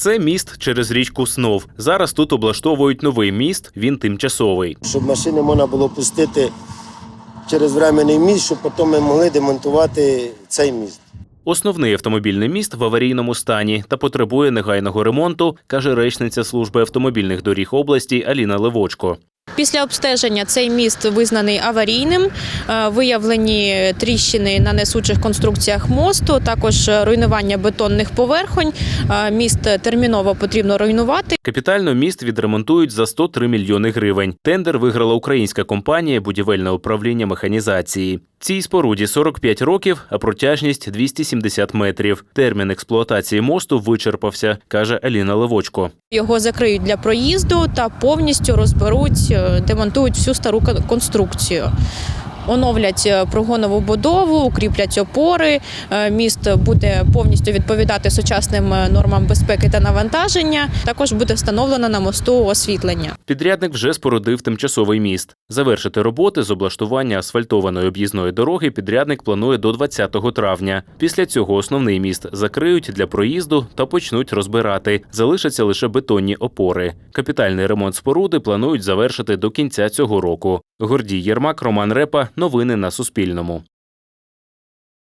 Це міст через річку Снов. Зараз тут облаштовують новий міст. Він тимчасовий. щоб машини можна було пустити через временний міст, щоб потім ми могли демонтувати цей міст. Основний автомобільний міст в аварійному стані та потребує негайного ремонту, каже речниця служби автомобільних доріг області Аліна Левочко. Після обстеження цей міст визнаний аварійним. Е, Виявлені тріщини на несучих конструкціях мосту, також руйнування бетонних поверхонь. Е, Міст терміново потрібно руйнувати. Капітально міст відремонтують за 103 мільйони гривень. Тендер виграла українська компанія будівельне управління механізації. Цій споруді 45 років, а протяжність 270 метрів. Термін експлуатації мосту вичерпався, каже Аліна Левочко. Його закриють для проїзду та повністю розберуть, е, демонтують всю стару конструкцію. Оновлять е, прогонову будову, укріплять опори. Е, Міст буде повністю відповідати сучасним е, нормам безпеки та навантаження. Також буде встановлено на мосту освітлення. Підрядник вже спорудив тимчасовий міст. Завершити роботи з облаштування асфальтованої об'їзної дороги підрядник планує до 20 травня. Після цього основний міст закриють для проїзду та почнуть розбирати. Залишаться лише бетонні опори. Капітальний ремонт споруди планують завершити до кінця цього року. Гордій Єрмак, Роман Репа. Новини на Суспільному.